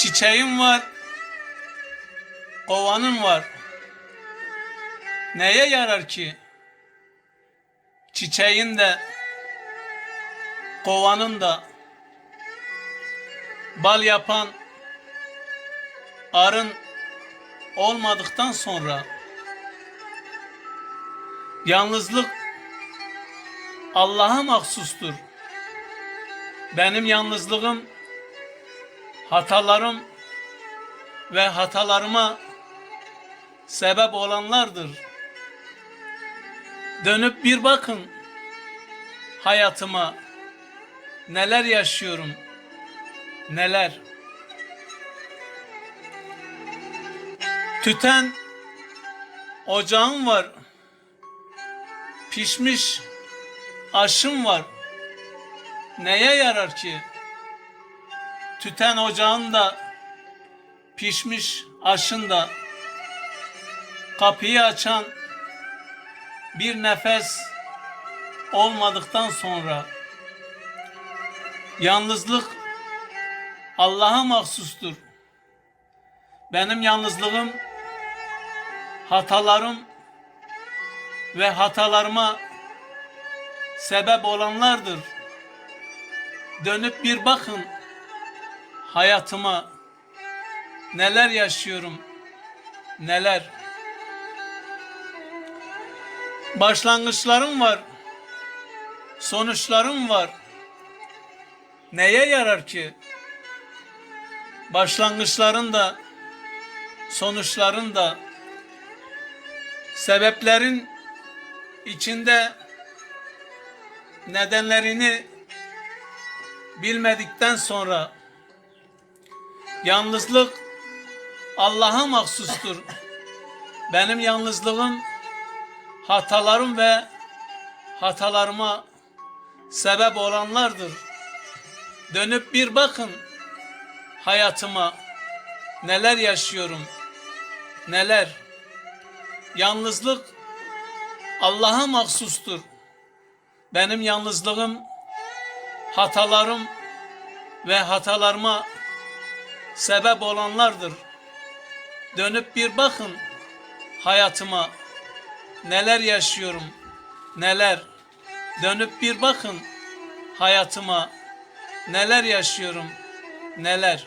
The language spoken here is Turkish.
Çiçeğin var, kovanın var. Neye yarar ki? Çiçeğin de, kovanın da bal yapan arın olmadıktan sonra yalnızlık Allah'a mahsustur. Benim yalnızlığım hatalarım ve hatalarıma sebep olanlardır. Dönüp bir bakın hayatıma neler yaşıyorum, neler. Tüten ocağım var, pişmiş aşım var. Neye yarar ki? Tüten ocağın da pişmiş aşın da kapıyı açan bir nefes olmadıktan sonra yalnızlık Allah'a mahsustur. Benim yalnızlığım hatalarım ve hatalarıma sebep olanlardır. Dönüp bir bakın hayatıma neler yaşıyorum, neler. Başlangıçlarım var, sonuçlarım var. Neye yarar ki? Başlangıçların da, sonuçların da, sebeplerin içinde nedenlerini bilmedikten sonra yalnızlık Allah'a mahsustur. Benim yalnızlığım hatalarım ve hatalarıma sebep olanlardır. Dönüp bir bakın hayatıma neler yaşıyorum, neler. Yalnızlık Allah'a mahsustur. Benim yalnızlığım hatalarım ve hatalarıma sebep olanlardır. Dönüp bir bakın hayatıma neler yaşıyorum, neler. Dönüp bir bakın hayatıma neler yaşıyorum, neler.